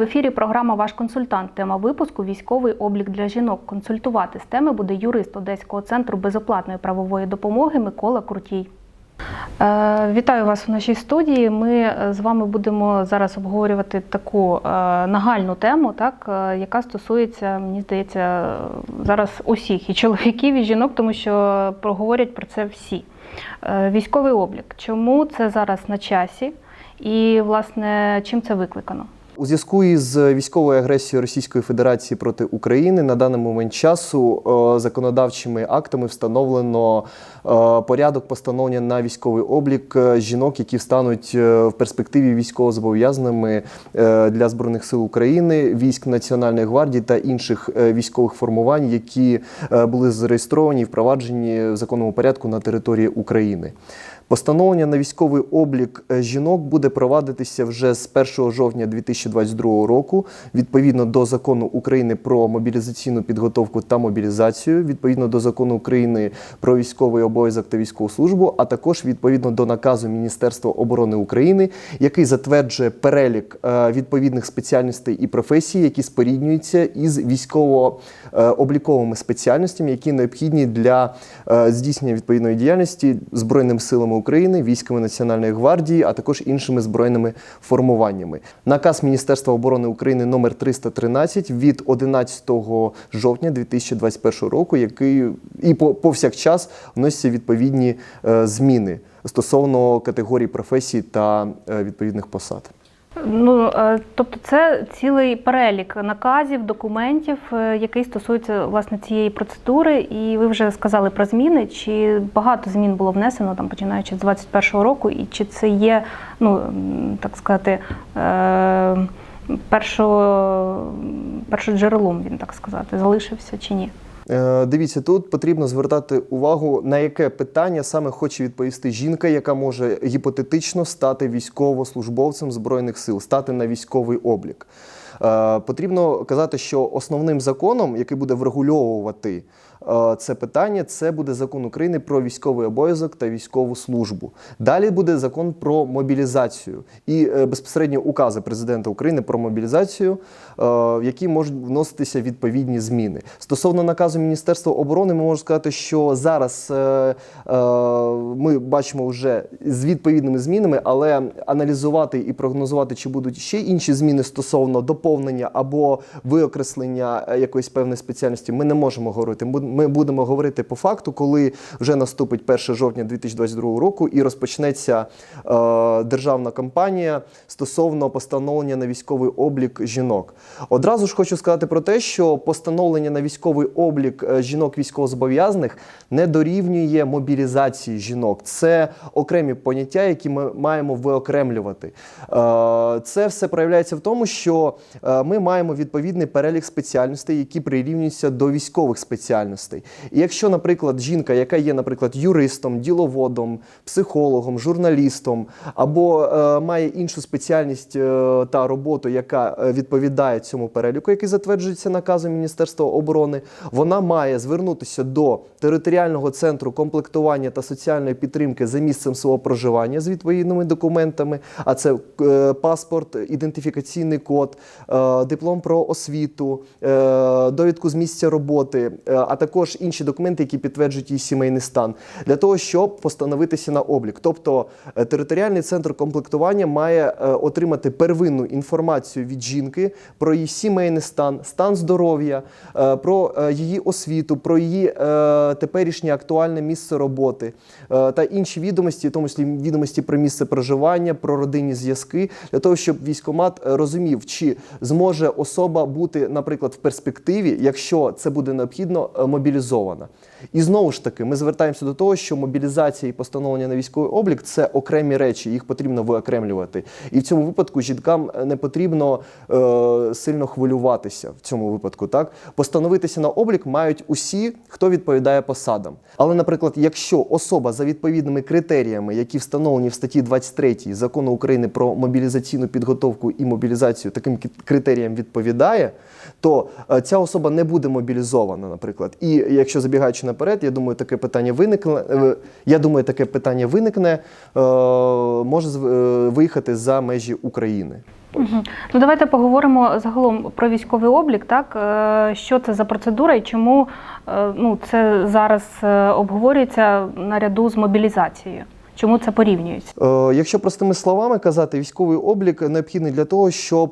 В ефірі. Програма Ваш консультант. Тема випуску Військовий облік для жінок. Консультувати з теми буде юрист Одеського центру безоплатної правової допомоги Микола Крутій. Е, Вітаю вас в нашій студії. Ми е, з вами будемо зараз обговорювати таку е, нагальну тему, так, яка стосується, мені здається, зараз усіх і чоловіків, і жінок, тому що проговорять про це всі. Військовий облік. Чому це зараз на часі? І, власне, чим це викликано? У зв'язку із військовою агресією Російської Федерації проти України на даний момент часу е, законодавчими актами встановлено е, порядок постановлення на військовий облік е, жінок, які встануть е, в перспективі військовозобов'язаними для збройних сил України, військ Національної гвардії та інших військових формувань, які були зареєстровані і впроваджені в законному порядку на території України. Постановлення на військовий облік е, жінок буде провадитися вже з 1 жовтня 2022 року, відповідно до закону України про мобілізаційну підготовку та мобілізацію, відповідно до закону України про військовий обов'язок та військову службу, а також відповідно до наказу Міністерства оборони України, який затверджує перелік е, відповідних спеціальностей і професій, які споріднюються із військово-обліковими спеціальностями, які необхідні для е, здійснення відповідної діяльності збройними силами України, військами Національної гвардії, а також іншими збройними формуваннями. Наказ Міністерства оборони України номер 313 від 11 жовтня 2021 року, який і по- повсякчас вносяться відповідні е, зміни стосовно категорій професій та е, відповідних посад. Ну, е, тобто, це цілий перелік наказів, документів, е, який стосується власне цієї процедури. І ви вже сказали про зміни. Чи багато змін було внесено там, починаючи з 21-го року, і чи це є, ну так сказати, е, першо, першоджерелом, він так сказати, залишився чи ні? Е, Дивіться, тут потрібно звертати увагу, на яке питання саме хоче відповісти жінка, яка може гіпотетично стати військовослужбовцем збройних сил, стати на військовий облік. Е, Потрібно казати, що основним законом, який буде врегульовувати це питання, це буде закон України про військовий обов'язок та військову службу. Далі буде закон про мобілізацію і е, безпосередньо укази президента України про мобілізацію, е, в які можуть вноситися відповідні зміни. Стосовно наказу Міністерства оборони, ми можемо сказати, що зараз е, е, ми бачимо вже з відповідними змінами, але аналізувати і прогнозувати, чи будуть ще інші зміни стосовно доповнення або виокреслення е, якоїсь певної спеціальності, ми не можемо говорити. Ми будемо говорити по факту, коли вже наступить 1 жовтня 2022 року і розпочнеться е, державна кампанія стосовно постановлення на військовий облік жінок. Одразу ж хочу сказати про те, що постановлення на військовий облік е, жінок військовозобов'язаних не дорівнює мобілізації жінок. Це окремі поняття, які ми маємо виокремлювати. Е, Це все проявляється в тому, що е, ми маємо відповідний перелік спеціальностей, які прирівнюються до військових спеціальностей. І якщо, наприклад, жінка, яка є, наприклад, юристом, діловодом, психологом, журналістом, або е, має іншу спеціальність е, та роботу, яка е, відповідає цьому переліку, який затверджується наказом Міністерства оборони, вона має звернутися до територіального центру комплектування та соціальної підтримки за місцем свого проживання з відповідними документами, а це е, паспорт, ідентифікаційний код, е, диплом про освіту, е, довідку з місця роботи, е, а також інші документи, які підтверджують її сімейний стан, для того, щоб постановитися на облік. Тобто е, територіальний центр комплектування має е, отримати первинну інформацію від жінки про її сімейний стан, стан здоров'я, е, про її освіту, про її теперішнє актуальне місце роботи та інші відомості, в тому числі відомості про місце проживання, про родинні зв'язки, для того, щоб військомат розумів, чи зможе особа бути, наприклад, в перспективі, якщо це буде необхідно, е, мобілізована. І знову ж таки, ми звертаємося до того, що мобілізація і постановлення на військовий облік це окремі речі, їх потрібно виокремлювати. І в цьому випадку жінкам не потрібно е, сильно хвилюватися в цьому випадку. Так постановитися на облік мають усі, хто відповідає посадам. Але, наприклад, якщо особа за відповідними критеріями, які встановлені в статті 23 закону України про мобілізаційну підготовку і мобілізацію, таким критеріям відповідає, то е, ця особа не буде мобілізована, наприклад. І якщо забігаючи наперед, я думаю, таке питання виникне. е, Я думаю, таке питання виникне, е, може е, виїхати за межі України. Мгм. Ну давайте поговоримо загалом про військовий облік. Так що це за процедура і чому ну це зараз обговорюється наряду з мобілізацією? Чому це порівнюється? Якщо простими словами казати, військовий облік необхідний для того, щоб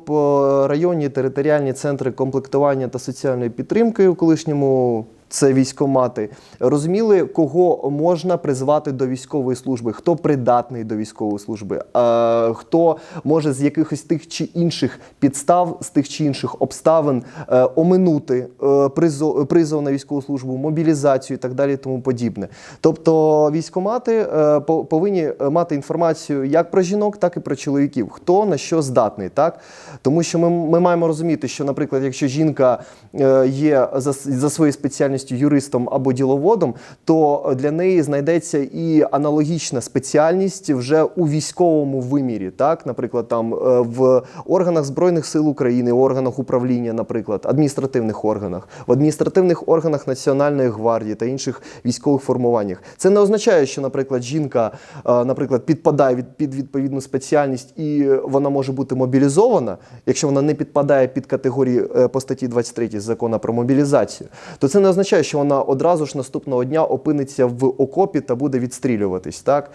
районні територіальні центри комплектування та соціальної підтримки у колишньому. Це військомати. Розуміли, кого можна призвати до військової служби, хто придатний до військової служби, е, хто може з якихось тих чи інших підстав, з тих чи інших обставин е, оминути е, призов, призов на військову службу, мобілізацію і так далі, і тому подібне. Тобто військомати е, по- повинні мати інформацію як про жінок, так і про чоловіків, хто на що здатний, так? Тому що ми, ми маємо розуміти, що, наприклад, якщо жінка е, є за, за своєю спеціальністю юристом або діловодом, то для неї знайдеться і аналогічна спеціальність вже у військовому вимірі, так, наприклад, там е, в органах збройних сил України, органах управління, наприклад, адміністративних органах, в адміністративних органах Національної гвардії та інших військових формуваннях. Це не означає, що, наприклад, жінка, е, наприклад, підпадає від під відповідну спеціальність і вона може бути мобілізована, якщо вона не підпадає під категорії е, по статті 23 закону про мобілізацію, то це не означає, що вона одразу ж наступного дня опиниться в окопі та буде відстрілюватись. Так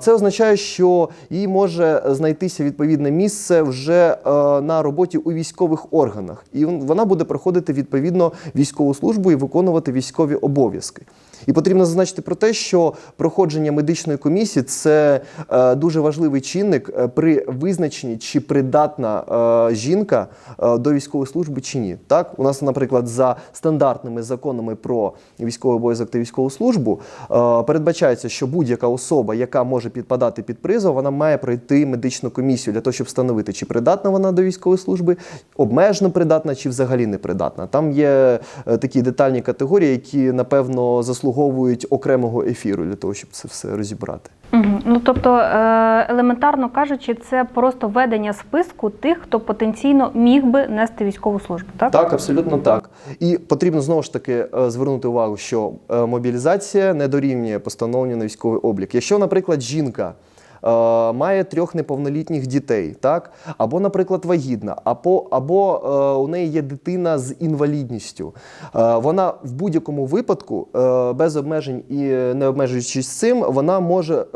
це означає, що їй може знайтися відповідне місце вже е, на роботі у військових органах, і вона буде проходити відповідно військову службу і виконувати військові обов'язки. І потрібно зазначити про те, що проходження медичної комісії це е, дуже важливий чинник е, при визначенні, чи придатна е, жінка до військової служби чи ні. Так, у нас, наприклад, за стандартними законами про військовий обов'язок та військову службу передбачається, що будь-яка особа, яка може підпадати під призов, вона має пройти медичну комісію для того, щоб встановити, чи придатна вона до військової служби, обмежено придатна чи взагалі не придатна. Там є такі детальні категорії, які напевно заслуговують окремого ефіру для того, щоб це все розібрати. Ну тобто, е, елементарно кажучи, це просто ведення списку тих, хто потенційно міг би нести військову службу. Так, Так, абсолютно так. І потрібно знову ж таки е, звернути увагу, що е, мобілізація не дорівнює постановленню на військовий облік. Якщо, наприклад, жінка. Е, Має трьох неповнолітніх дітей, так або, наприклад, вагітна, або, або е, у неї є дитина з інвалідністю. Е, вона в будь-якому випадку, без обмежень і не обмежуючись цим, вона може,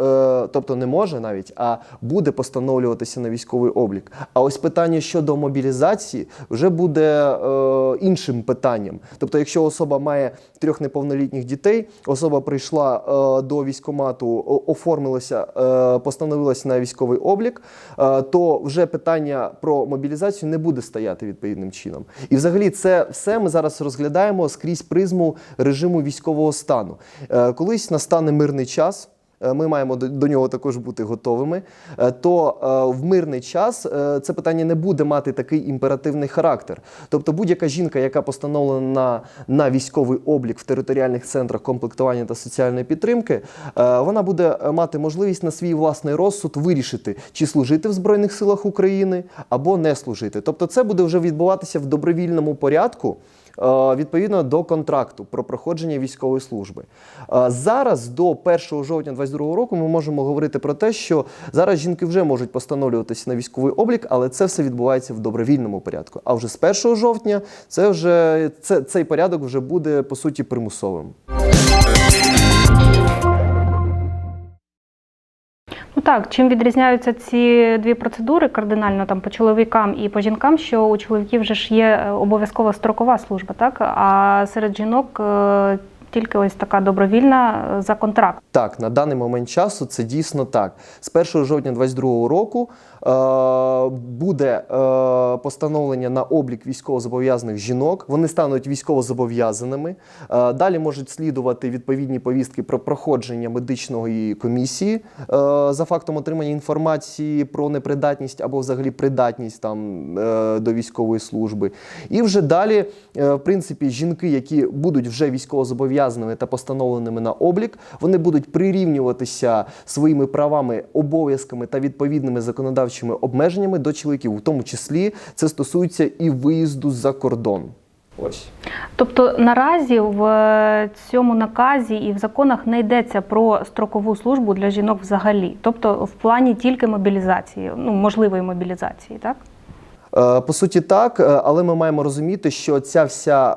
тобто не може навіть, а буде постановлюватися на військовий облік. А ось питання щодо мобілізації вже буде іншим питанням. Тобто, якщо особа має трьох неповнолітніх дітей, особа прийшла до військкомату, о- оформилася, е, постановилася на військовий облік, е, то вже питання про мобілізацію не буде стояти відповідним чином. І взагалі це все ми зараз розглядаємо скрізь призму режиму військового стану. Е, Колись настане мирний час. Е, Ми маємо до- нього також бути готовими. е, То е, в мирний час це питання не буде мати такий імперативний характер. Тобто, будь-яка жінка, яка постановлена на, військовий облік в територіальних центрах комплектування та соціальної підтримки, вона буде мати можливість на свій власний розсуд вирішити, чи служити в Збройних силах України або не служити. Тобто, це буде вже відбуватися в добровільному порядку. Е, Відповідно до контракту про проходження військової служби Е, зараз до 1 жовтня 2022 року ми можемо говорити про те, що зараз жінки вже можуть постановлюватися на військовий облік, але це все відбувається в добровільному порядку. А вже з 1 жовтня це вже це, цей порядок вже буде по суті примусовим. Так, чим відрізняються ці дві процедури кардинально там по чоловікам і по жінкам, що у чоловіків вже ж є е, обов'язкова строкова служба, так? А серед жінок е, тільки ось така добровільна е, за контракт. Так, на даний момент часу це дійсно так. З 1 жовтня 2022 року е, буде е, постановлення на облік військовозобов'язаних жінок. Вони стануть військовозобов'язаними. Е, далі можуть слідувати відповідні повістки про проходження медичної комісії е, за фактом отримання інформації про непридатність або взагалі придатність там е, до військової служби. І вже далі, е, в принципі, жінки, які будуть вже військовозобов'язаними та постановленими на облік, вони будуть прирівнюватися своїми правами, обов'язками та відповідними законодавчими обмеженнями до чоловіків. У тому числі це стосується і виїзду за кордон. Ось. Тобто наразі в е, цьому наказі і в законах не йдеться про строкову службу для жінок взагалі, тобто в плані тільки мобілізації, ну можливої мобілізації, так? Е, По суті, так, е, але ми маємо розуміти, що ця вся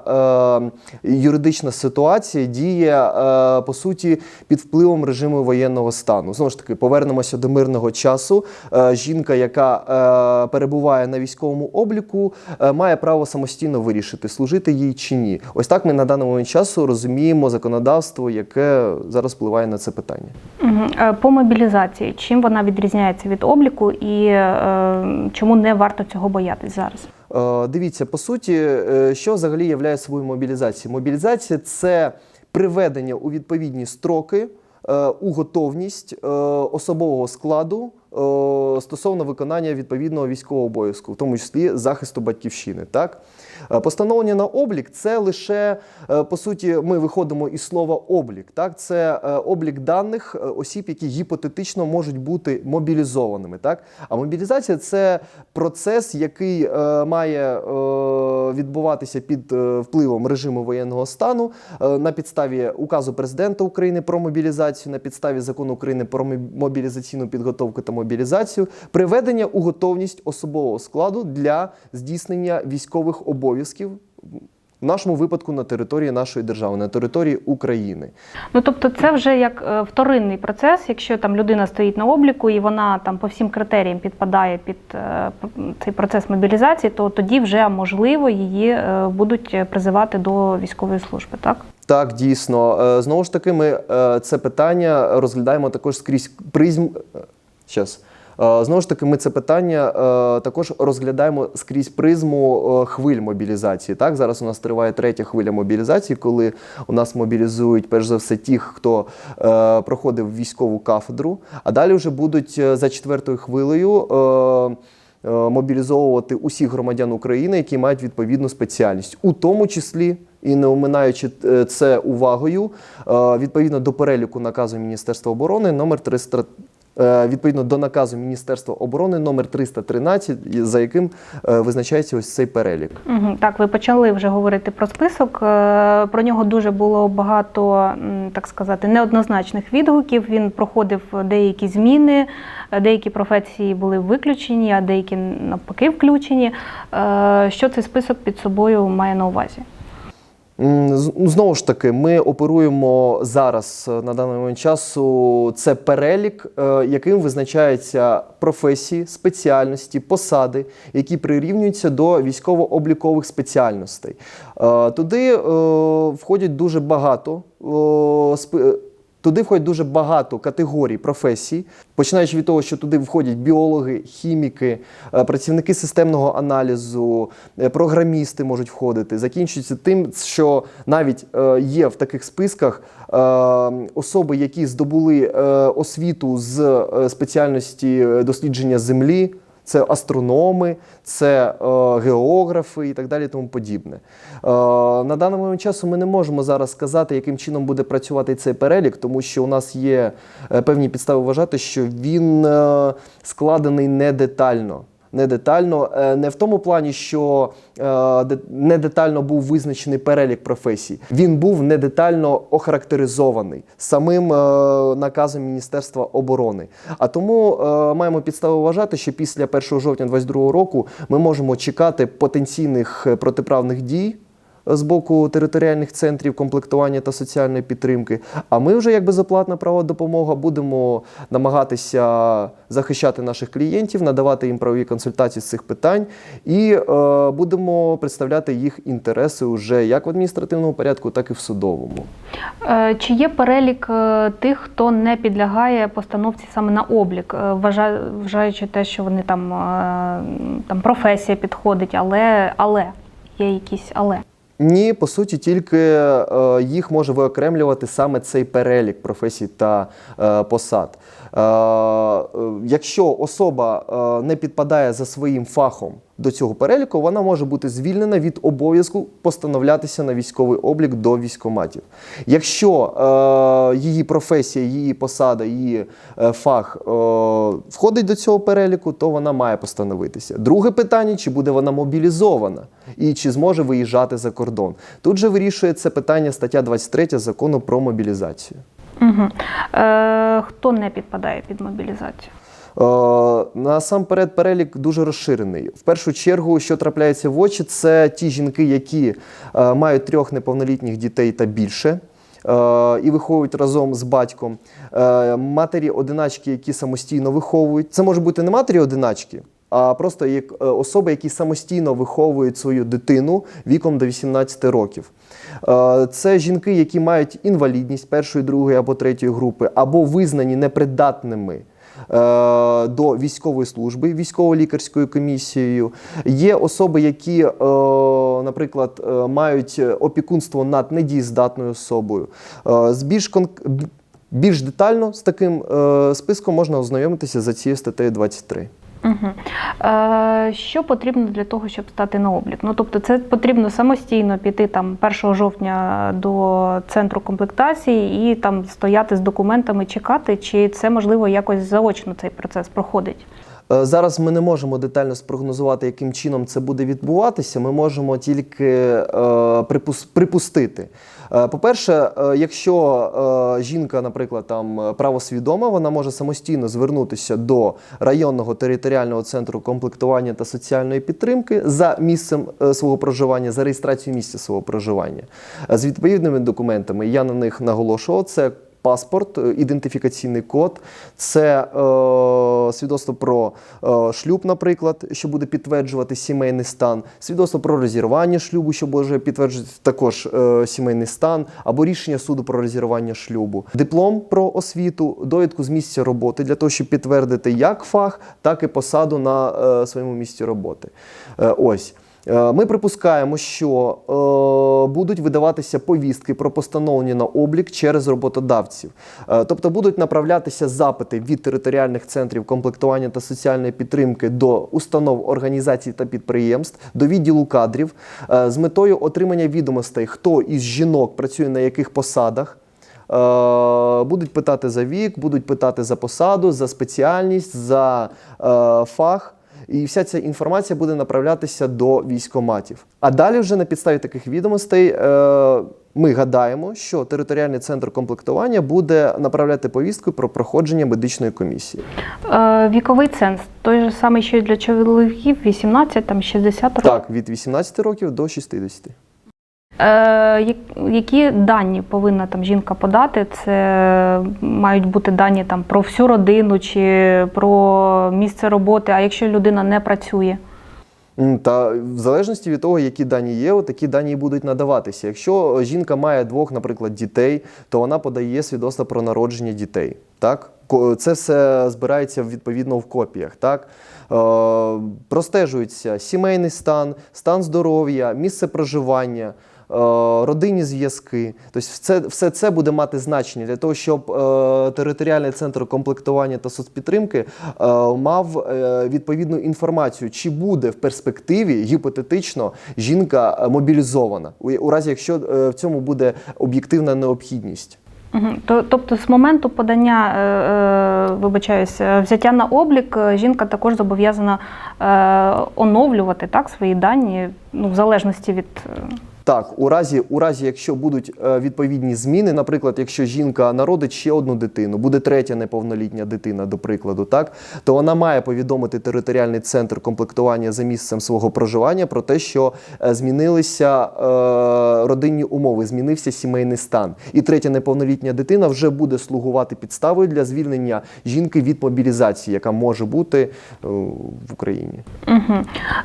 е, юридична ситуація діє е, по суті під впливом режиму воєнного стану. Знову ж таки, повернемося до мирного часу. Е, жінка, яка е, перебуває на військовому обліку, е, має право самостійно вирішити, служити їй чи ні. Ось так ми на даний момент часу розуміємо законодавство, яке зараз впливає на це питання. Е, По мобілізації, чим вона відрізняється від обліку і е, чому не варто цього боятись зараз? Е, Дивіться, по суті, е, що взагалі є собою мобілізація? Мобілізація це приведення у відповідні строки, е, у готовність особового складу стосовно виконання відповідного військового обов'язку, в тому числі захисту батьківщини. Так? Е, Постановлення на облік це лише е, по суті, ми виходимо із слова облік. Так, це е, облік даних осіб, які гіпотетично можуть бути мобілізованими. Так, а мобілізація це процес, який має відбуватися під впливом режиму воєнного стану на підставі указу президента України про мобілізацію, на підставі закону України про мобілізаційну підготовку та мобілізацію, приведення у готовність особового складу для здійснення військових обов'язків. В нашому випадку на території нашої держави, на території України. Ну тобто, це вже як е, вторинний процес. Якщо там людина стоїть на обліку і вона там по всім критеріям підпадає під е, цей процес мобілізації, то тоді вже можливо її е, будуть призивати до військової служби, так? Так, дійсно. Знову ж таки, ми це питання розглядаємо також скрізь призм. Щас. Е, Знову ж таки, ми це питання е, також розглядаємо скрізь призму е, хвиль мобілізації. Так, зараз у нас триває третя хвиля мобілізації, коли у нас мобілізують перш за все тих, хто проходив військову кафедру, а далі вже будуть за четвертою хвилею. Мобілізовувати усіх громадян України, які мають відповідну спеціальність, у тому числі і не оминаючи це увагою, відповідно до переліку наказу Міністерства оборони номер 300, е, відповідно до наказу Міністерства оборони номер 313, за яким е, визначається ось цей перелік. Так, ви почали вже говорити про список. Е, Про нього дуже було багато, так сказати, неоднозначних відгуків. Він проходив деякі зміни, е, деякі професії були виключені, а деякі навпаки включені. Е, Що цей список під собою має на увазі? Ну, Знову ж таки, ми оперуємо зараз е, на даний момент часу. Це перелік, е, яким визначаються професії, спеціальності, посади, які прирівнюються до військово-облікових спеціальностей. Е, Туди входять дуже багато Туди входять дуже багато категорій професій, починаючи від того, що туди входять біологи, хіміки, е, працівники системного аналізу, е, програмісти можуть входити. Закінчується тим, що навіть е, є в таких списках особи, які здобули освіту з спеціальності дослідження землі. Це астрономи, це е, географи і так далі, тому подібне. Е, на даний момент часу ми не можемо зараз сказати, яким чином буде працювати цей перелік, тому що у нас є е, певні підстави вважати, що він е, складений не детально. Не детально, е, не в тому плані, що е, не детально був визначений перелік професій. Він був не детально охарактеризований самим е, наказом Міністерства оборони. А тому маємо підстави вважати, що після 1 жовтня 2022 року ми можемо чекати потенційних протиправних дій. З боку територіальних центрів комплектування та соціальної підтримки. А ми вже, як безоплатна права допомога, будемо намагатися захищати наших клієнтів, надавати їм правові консультації з цих питань, і е, будемо представляти їх інтереси вже як в адміністративному порядку, так і в судовому. Е, Чи є перелік е, тих, хто не підлягає постановці саме на облік, е, вважаючи те, що вони там, там професія підходить, але, але є якісь але. Ні, по суті, тільки е, їх може виокремлювати саме цей перелік професій та е, посад. Е, е, якщо особа е, не підпадає за своїм фахом до цього переліку, вона може бути звільнена від обов'язку постановлятися на військовий облік до військоматів. Якщо її професія, її посада, її фах входить до цього переліку, то вона має постановитися. Друге питання: чи буде вона мобілізована і чи зможе виїжджати за кордон? Тут же вирішує це питання стаття 23 закону про мобілізацію. Угу. Е, хто не підпадає під мобілізацію? Е, Насамперед, перелік дуже розширений. В першу чергу, що трапляється в очі, це ті жінки, які е, мають трьох неповнолітніх дітей та більше. е, І виховують разом з батьком матері одиначки, які самостійно виховують. Це може бути не матері одиначки, а просто як особи, які самостійно виховують свою дитину віком до 18 років. Е, Це жінки, які мають інвалідність першої, другої або третьої групи, або визнані непридатними. е, До військової служби військово-лікарською комісією є особи, які, е, наприклад, мають опікунство над недієздатною особою. Більш кон... більш детально з таким списком можна ознайомитися за цією статтею 23. Угу. Е, що потрібно для того, щоб стати на облік? Ну тобто, це потрібно самостійно піти там 1 жовтня до центру комплектації і там стояти з документами, чекати, чи це можливо якось заочно цей процес проходить? Е, Зараз ми не можемо детально спрогнозувати, яким чином це буде відбуватися. Ми можемо тільки е, припус- припустити. Е, По-перше, е, якщо е, жінка, наприклад, там правосвідома, вона може самостійно звернутися до районного територіального центру комплектування та соціальної підтримки за місцем свого проживання, за реєстрацію місця свого проживання з відповідними документами. Я на них наголошував. Це паспорт, е, ідентифікаційний код, це е, свідоцтво про е, шлюб, наприклад, що буде підтверджувати сімейний стан, свідоцтво про розірвання шлюбу, що може підтверджувати також е, сімейний стан, або рішення суду про розірвання шлюбу, диплом про освіту, довідку з місця роботи для того, щоб підтвердити як фах, так і посаду на е, своєму місці роботи. Е, ось. Е, Ми припускаємо, що е, будуть видаватися повістки про постановлення на облік через роботодавців. Е, тобто будуть направлятися запити від територіальних центрів комплектування та соціальної підтримки до установ, організацій та підприємств, до відділу кадрів з метою отримання відомостей, хто із жінок працює на яких посадах. Будуть питати за вік, будуть питати за посаду, за спеціальність, за фах. І вся ця інформація буде направлятися до військоматів. А далі, вже на підставі таких відомостей, е, ми гадаємо, що територіальний центр комплектування буде направляти повістку про проходження медичної комісії. Е, віковий ценз той же самий, що і для чоловіків, 18, там 60 років. Так, від 18 років до 60. Е, які дані повинна там жінка подати? Це мають бути дані там про всю родину чи про місце роботи, а якщо людина не працює? Та в залежності від того, які дані є, такі дані будуть надаватися. Якщо жінка має двох, наприклад, дітей, то вона подає свідоцтво про народження дітей. Так? Це все збирається відповідно в копіях. Так? Е, простежується сімейний стан, стан здоров'я, місце проживання. Е, Родинні зв'язки, тобто все, все це буде мати значення для того, щоб е, територіальний центр комплектування та соцпідтримки е, мав відповідну інформацію, чи буде в перспективі гіпотетично жінка мобілізована, у, разі якщо в цьому буде об'єктивна необхідність. Тобто з моменту подання, вибачаюсь, взяття на облік, жінка також зобов'язана оновлювати так, свої дані, ну, в залежності від. Так, у разі, у разі, якщо будуть е, відповідні зміни, наприклад, якщо жінка народить ще одну дитину, буде третя неповнолітня дитина, до прикладу, так, то вона має повідомити територіальний центр комплектування за місцем свого проживання про те, що е, змінилися е, родинні умови, змінився сімейний стан. І третя неповнолітня дитина вже буде слугувати підставою для звільнення жінки від мобілізації, яка може бути е, в Україні. Угу.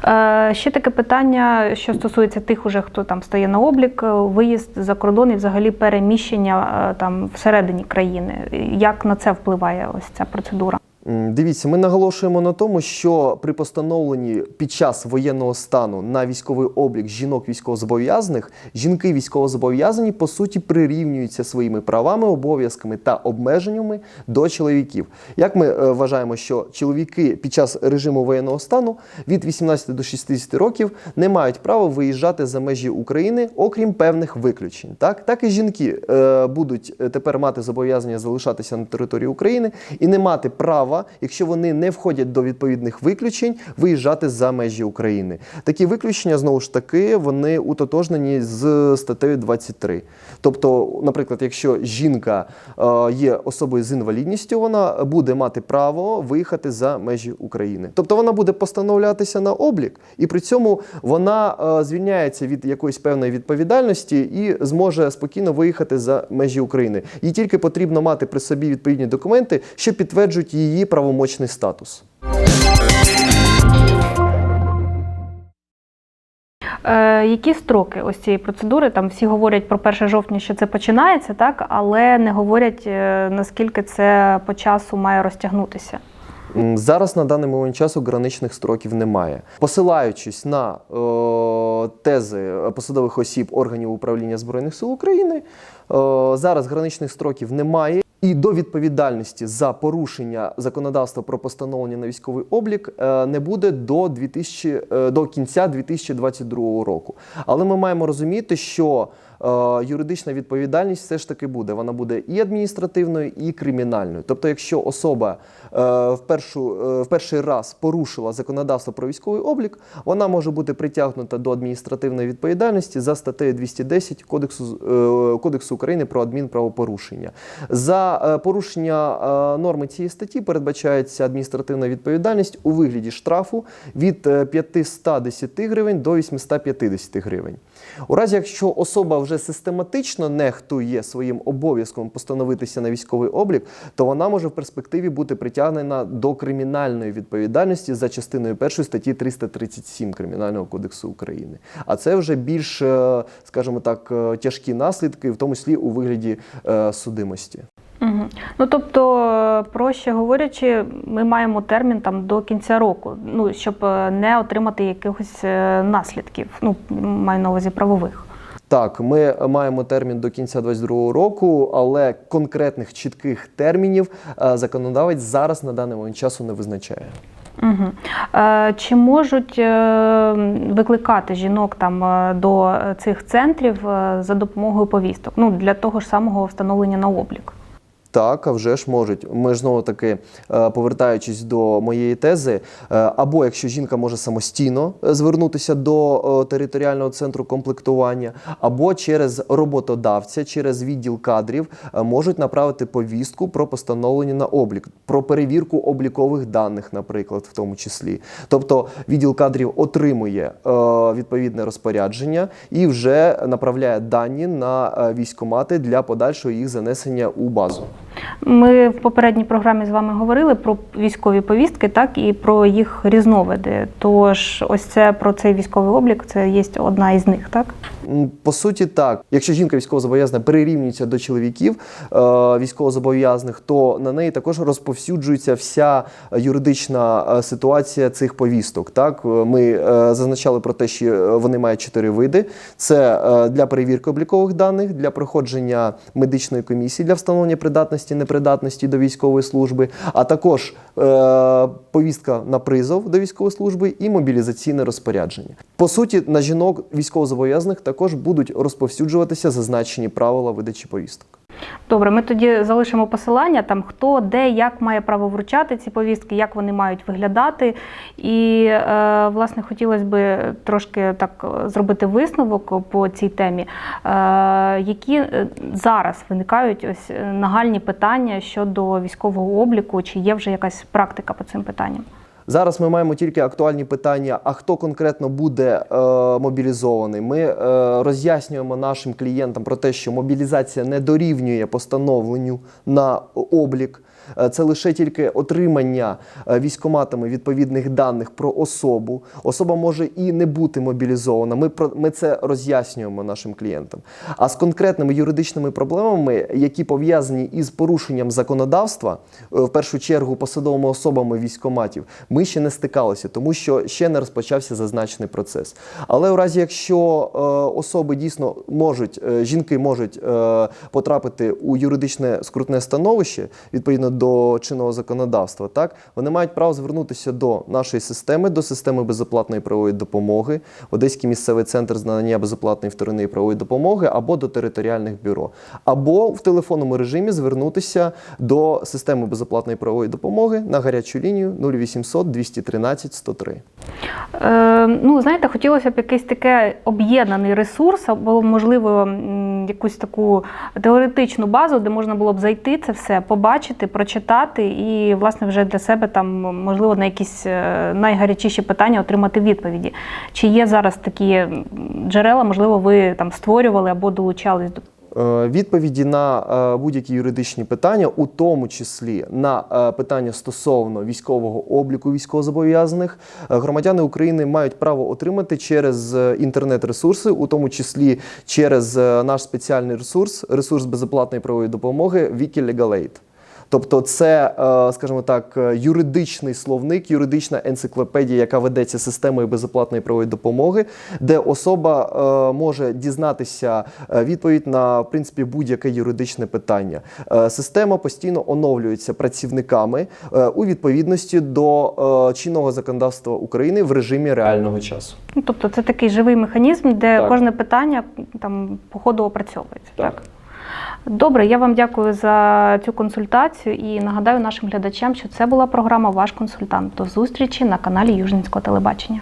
Е, ще таке питання, що стосується тих, уже, хто там стає на облік, е, виїзд за кордон і взагалі переміщення е, там всередині країни. Як на це впливає ось ця процедура? Дивіться, ми наголошуємо на тому, що при постановленні під час воєнного стану на військовий облік жінок військовозобов'язаних, жінки військовозобов'язані по суті прирівнюються своїми правами, обов'язками та обмеженнями до чоловіків. Як ми е, вважаємо, що чоловіки під час режиму воєнного стану від 18 до 60 років не мають права виїжджати за межі України, окрім певних виключень. Так, так і жінки е, будуть е, тепер мати зобов'язання залишатися на території України і не мати права права, якщо вони не входять до відповідних виключень, виїжджати за межі України. Такі виключення знову ж таки вони утотожнені з статтею 23. Тобто, наприклад, якщо жінка е, є особою з інвалідністю, вона буде мати право виїхати за межі України. Тобто вона буде постановлятися на облік, і при цьому вона е, звільняється від якоїсь певної відповідальності і зможе спокійно виїхати за межі України. Їй тільки потрібно мати при собі відповідні документи, що підтверджують її правомочний статус. Е, які строки ось цієї процедури? Там всі говорять про 1 жовтня, що це починається, так, але не говорять, е, наскільки це по часу має розтягнутися. Зараз на даний момент часу граничних строків немає. Посилаючись на е, тези посадових осіб органів управління Збройних сил України, е, зараз граничних строків немає. І до відповідальності за порушення законодавства про постановлення на військовий облік е, не буде до 2000, е, до кінця 2022 року. Але ми маємо розуміти, що юридична відповідальність все ж таки буде. Вона буде і адміністративною, і кримінальною. Тобто, якщо особа е, в, першу, е, в перший раз порушила законодавство про військовий облік, вона може бути притягнута до адміністративної відповідальності за статтею 210 Кодексу, е, Кодексу України про адмінправопорушення. За е, порушення е, норми цієї статті передбачається адміністративна відповідальність у вигляді штрафу від е, 510 гривень до 850 гривень. У разі, якщо особа вже систематично нехтує своїм обов'язком постановитися на військовий облік, то вона може в перспективі бути притягнена до кримінальної відповідальності за частиною 1 статті 337 Кримінального кодексу України. А це вже більш, е, скажімо так, е, тяжкі наслідки, в тому числі у вигляді е, судимості. Угу. Ну тобто, проще говорячи, ми маємо термін там до кінця року, ну щоб не отримати якихось наслідків. Ну маю на увазі правових. Так, ми маємо термін до кінця 2022 року, але конкретних чітких термінів е, законодавець зараз на даний момент часу не визначає. Угу. Чи можуть е, викликати жінок там до цих центрів за допомогою повісток? Ну для того ж самого встановлення на облік? Так, а вже ж можуть. Ми знову таки, е, повертаючись до моєї тези, е, або якщо жінка може самостійно е, звернутися до територіального центру комплектування, або через роботодавця, через відділ кадрів можуть направити повістку про постановлення на облік, про перевірку облікових даних, наприклад, в тому числі. Тобто відділ кадрів отримує відповідне розпорядження і вже направляє дані на військомати для подальшого їх занесення у базу. Ми в попередній програмі з вами говорили про військові повістки, так і про їх різновиди. Тож, ось це про цей військовий облік, це є одна із них, так? По суті, так. Якщо жінка військовозобов'язана прирівнюється до чоловіків е, військовозобов'язаних, то на неї також розповсюджується вся юридична е, ситуація цих повісток. Так, Е, ми зазначали про те, що вони мають чотири види: це для перевірки облікових даних, для проходження медичної комісії для встановлення придатності, непридатності до військової служби, а також е, повістка на призов до військової служби і мобілізаційне розпорядження. По суті, на жінок військовозобов'язаних також будуть розповсюджуватися зазначені правила видачі повісток. Добре, ми тоді залишимо посилання там, хто де, як має право вручати ці повістки, як вони мають виглядати. І е, власне хотілося б трошки так зробити висновок по цій темі. Е, які е, зараз виникають ось нагальні питання щодо військового обліку, чи є вже якась практика по цим питанням? Зараз ми маємо тільки актуальні питання: а хто конкретно буде е, мобілізований? Ми е, роз'яснюємо нашим клієнтам про те, що мобілізація не дорівнює постановленню на облік. Е, Це лише тільки отримання е, військоматами відповідних даних про особу. Особа може і не бути мобілізована. Ми ми це роз'яснюємо нашим клієнтам. А з конкретними юридичними проблемами, які пов'язані із порушенням законодавства, е, в першу чергу посадовими особами військоматів, ми ще не стикалися, тому що ще не розпочався зазначений процес. Але у разі, якщо е, особи дійсно можуть, е, жінки можуть е, потрапити у юридичне скрутне становище відповідно до чинного законодавства, так вони мають право звернутися до нашої системи, до системи безоплатної правової допомоги, Одеський місцевий центр з надання безоплатної вторинної правової допомоги або до територіальних бюро, або в телефонному режимі звернутися до системи безоплатної правової допомоги на гарячу лінію 0800 213 103. Е, ну, знаєте, хотілося б якийсь таке об'єднаний ресурс, або, можливо, якусь таку теоретичну базу, де можна було б зайти це все, побачити, прочитати і, власне, вже для себе там, можливо, на якісь е, найгарячіші питання отримати відповіді. Чи є зараз такі джерела, можливо, ви там створювали або долучались до Відповіді на е, будь-які юридичні питання, у тому числі на е, питання стосовно військового обліку військовозобов'язаних, е, громадяни України мають право отримати через е, інтернет-ресурси, у тому числі через е, наш спеціальний ресурс, ресурс безоплатної правової допомоги Wikilegalate. Тобто, це, е, скажімо так, е, юридичний словник, юридична енциклопедія, яка ведеться системою безоплатної правової допомоги, де особа е, може дізнатися відповідь на в принципі будь-яке юридичне питання. Система постійно оновлюється працівниками у відповідності до чинного законодавства України в режимі реального часу. Ну, тобто це такий живий механізм, де Так. кожне питання там по ходу опрацьовується. Так. Так. Добре, я вам дякую за цю консультацію і нагадаю нашим глядачам, що це була програма Ваш консультант. До зустрічі на каналі Южненського телебачення.